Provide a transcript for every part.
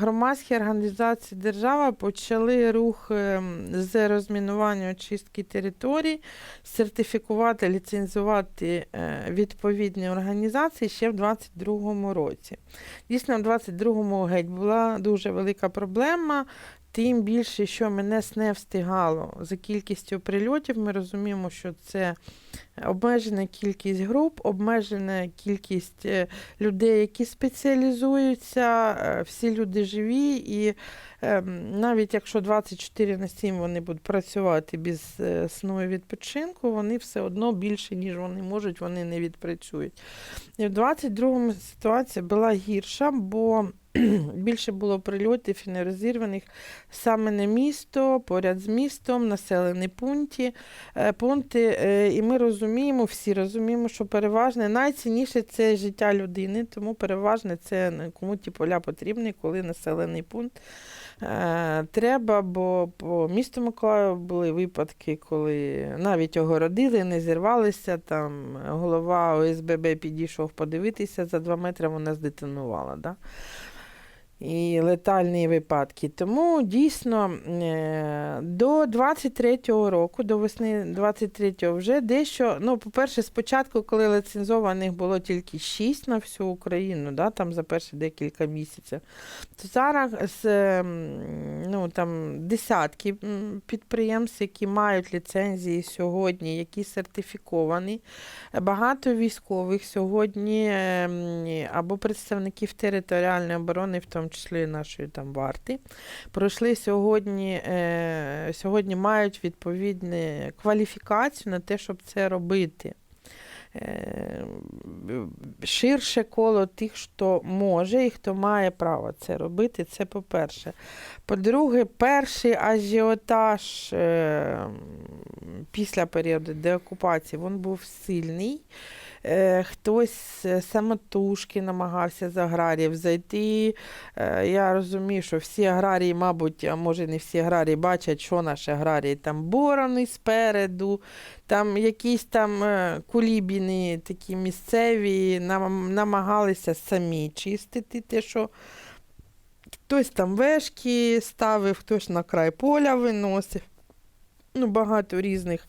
Громадські організації держава почали рух ем, з розмінування очистки територій, сертифікувати, ліцензувати е, відповідні організації ще в 2022 році. Дійсно, в 2022 геть була дуже велика проблема. Тим більше, що мене не встигало за кількістю прильотів, ми розуміємо, що це обмежена кількість груп, обмежена кількість е, людей, які спеціалізуються, е, всі люди живі, і ем, навіть якщо 24 на 7 вони будуть працювати без е, сну і відпочинку, вони все одно більше, ніж вони можуть, вони не відпрацюють. І в 22-му ситуація була гірша, бо більше було прильотів і нерозірваних саме на місто, поряд з містом, населені пункти, е, пункти. е, І ми розуміємо, всі розуміємо, що переважне найцінніше це життя людини, тому переважне це кому ті поля потрібні, коли населений пункт. Е, Треба, бо по місту Миколаїв були випадки, коли навіть огородили, не зірвалися. Там голова ОСББ підійшов подивитися, за два метри вона здетонувала. Да? І летальні випадки. Тому дійсно е, до 23-го року, до весни 23-го вже дещо, ну, по-перше, спочатку, коли ліцензованих було тільки 6 на всю Україну, да, там за перші декілька місяців, то зараз ем, ну, там, десятки підприємств, які мають ліцензії сьогодні, які сертифіковані. Багато військових сьогодні ем, або представників територіальної оборони, в тому числі нашої там варти, пройшли сьогодні, е, сьогодні мають відповідну кваліфікацію на те, щоб це робити. Е, Ширше коло тих, хто може і хто має право це робити, це по-перше. По-друге, перший ажіотаж е, після періоду деокупації він був сильний. Е, Хтось е, самотужки намагався з аграріїв зайти. Е, Я розумію, що всі аграрії, мабуть, а може не всі аграрії бачать, що наші аграрії там борони спереду, там якісь там кулібіни такі місцеві нам- намагалися самі чистити те, що хтось там вешки ставив, хтось на край поля виносив. Ну, багато різних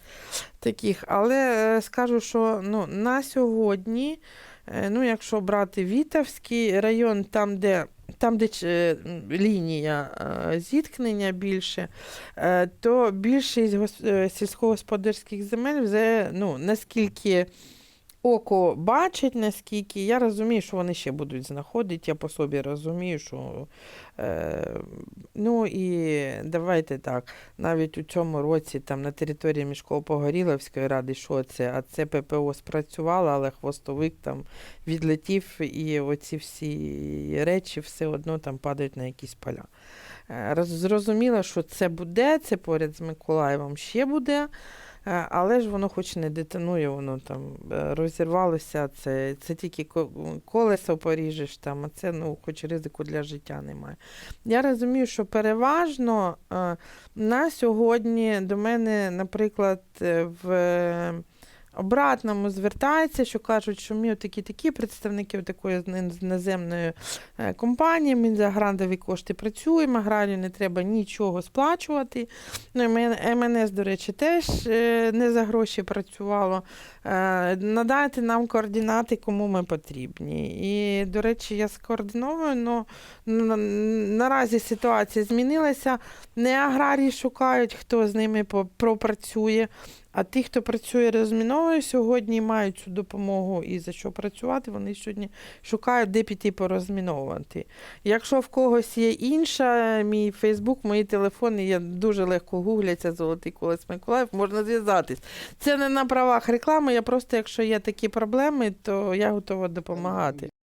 таких. Але е, скажу, що ну, на сьогодні, е, ну, якщо брати Вітавський район, там, де, там, де е, лінія зіткнення більше, то більшість гос- сільськогосподарських земель вже, ну, наскільки око бачить, наскільки я розумію, що вони ще будуть знаходити. Я по собі розумію, що е, ну і давайте так, навіть у цьому році там на території Мішково-Погоріловської ради, що це, а це ППО спрацювало, але хвостовик там відлетів, і оці всі речі все одно там падають на якісь поля. Е, Зрозуміло, що це буде, це поряд з Миколаєвом ще буде. Е, Але ж воно хоч не детонує, воно там е, розірвалося, це, це тільки колесо поріжеш там, а це ну, хоч ризику для життя немає. Я розумію, що переважно е, на сьогодні до мене, наприклад, в обратному звертається, що кажуть, що ми такі такі представники такої наземної е, компанії, ми за грантові кошти працюємо, аграрію не треба нічого сплачувати. Ну, МНС, до речі, теж е, не за гроші працювало. Е, Надайте нам координати, кому ми потрібні. І, до речі, я скоординовую, але наразі ситуація змінилася. Не аграрії шукають, хто з ними пропрацює. А ті, хто працює розміновою сьогодні, мають цю допомогу і за що працювати, вони сьогодні шукають, де піти порозміновувати. Якщо в когось є інша, мій Фейсбук, мої телефони, я дуже легко гугляться Золотий Колес Миколаїв, можна зв'язатись. Це не на правах реклами, я просто, якщо є такі проблеми, то я готова допомагати.